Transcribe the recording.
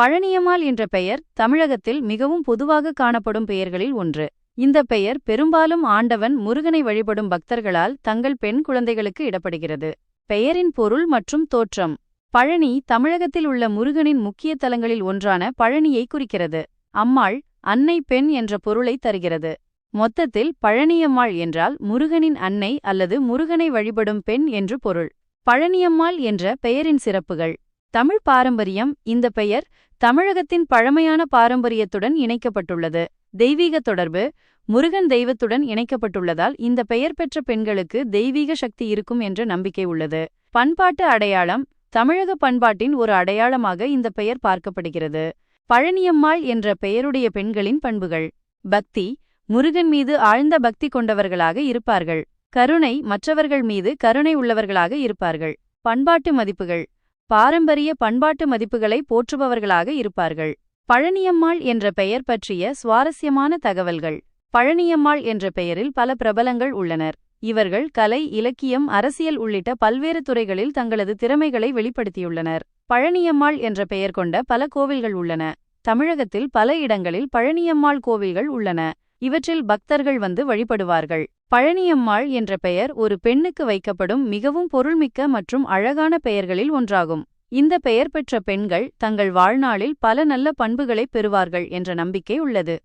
பழனியம்மாள் என்ற பெயர் தமிழகத்தில் மிகவும் பொதுவாக காணப்படும் பெயர்களில் ஒன்று. இந்த பெயர் பெரும்பாலும் ஆண்டவன் முருகனை வழிபடும் பக்தர்களால் தங்கள் பெண் குழந்தைகளுக்கு இடப்படுகிறது. பெயரின் பொருள் மற்றும் தோற்றம். பழனி தமிழகத்தில் உள்ள முருகனின் முக்கிய தலங்களில் ஒன்றான பழனியை குறிக்கிறது. அம்மாள் அன்னை பெண் என்ற பொருளை தருகிறது. மொத்தத்தில் பழனியம்மாள் என்றால் முருகனின் அன்னை அல்லது முருகனை வழிபடும் பெண் என்று பொருள். பழனியம்மாள் என்ற பெயரின் சிறப்புகள். தமிழ் பாரம்பரியம் இந்த பெயர் தமிழகத்தின் பழமையான பாரம்பரியத்துடன் இணைக்கப்பட்டுள்ளது. தெய்வீக தொடர்பு முருகன் தெய்வத்துடன் இணைக்கப்பட்டுள்ளதால் இந்த பெயர் பெற்ற பெண்களுக்கு தெய்வீக சக்தி இருக்கும் என்ற நம்பிக்கை உள்ளது. பண்பாட்டு அடையாளம் தமிழக பண்பாட்டின் ஒரு அடையாளமாக இந்த பெயர் பார்க்கப்படுகிறது. பழனியம்மாள் என்ற பெயருடைய பெண்களின் பண்புகள். பக்தி முருகன் மீது ஆழ்ந்த பக்தி கொண்டவர்களாக இருப்பார்கள். கருணை மற்றவர்கள் மீது கருணை உள்ளவர்களாக இருப்பார்கள். பண்பாட்டு மதிப்புகள். பாரம்பரிய பண்பாட்டு மதிப்புகளை போற்றுபவர்களாக இருப்பார்கள். பழனியம்மாள் என்ற பெயர் பற்றிய சுவாரஸ்யமான தகவல்கள். பழனியம்மாள் என்ற பெயரில் பல பிரபலங்கள் உள்ளனர். இவர்கள் கலை இலக்கியம் அரசியல் உள்ளிட்ட பல்வேறு துறைகளில் தங்களது திறமைகளை வெளிப்படுத்தியுள்ளனர். பழனியம்மாள் என்ற பெயர் கொண்ட பல கோவில்கள் உள்ளன. தமிழகத்தில் பல இடங்களில் பழனியம்மாள் கோவில்கள் உள்ளன. இவற்றில் பக்தர்கள் வந்து வழிபடுவார்கள். பழனியம்மாள் என்ற பெயர் ஒரு பெண்ணுக்கு வைக்கப்படும் மிகவும் பொருள்மிக்க மற்றும் அழகான பெயர்களில் ஒன்றாகும். இந்த பெயர் பெற்ற பெண்கள் தங்கள் வாழ்நாளில் பல நல்ல பண்புகளை பெறுவார்கள் என்ற நம்பிக்கை உள்ளது.